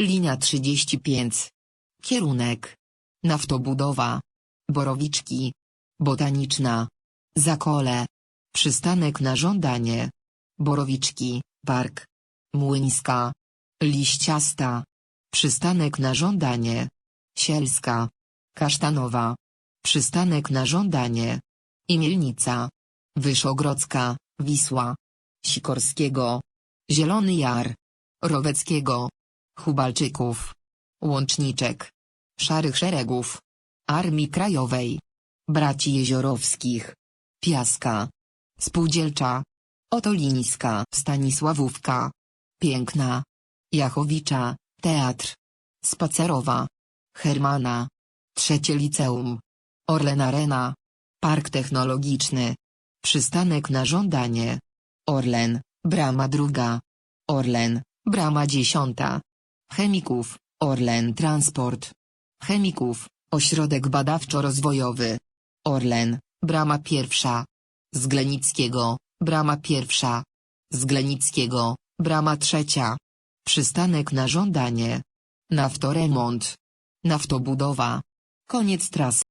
Linia 35. Kierunek. Naftobudowa. Borowiczki. Botaniczna. Zakole. Przystanek na żądanie. Borowiczki, park. Młyńska. Liściasta. Przystanek na żądanie. Sielska. Kasztanowa. Przystanek na żądanie. Imielnica. Wyszogrodzka, Wisła. Sikorskiego. Zielony Jar. Roweckiego. Hubalczyków. Łączniczek. Szarych Szeregów. Armii Krajowej. Braci Jeziorowskich. Piaska. Spółdzielcza. Otolińska. Stanisławówka. Piękna. Jachowicza. Teatr. Spacerowa. Hermana. Trzecie Liceum. Orlen Arena. Park Technologiczny. Przystanek na żądanie. Orlen, brama druga. Orlen, brama dziesiąta. Chemików, Orlen Transport. Chemików, ośrodek badawczo-rozwojowy. Orlen, brama pierwsza. Z Glenickiego, brama pierwsza. Z Glenickiego, brama trzecia. Przystanek na żądanie. Naftoremont. Naftobudowa. Koniec tras.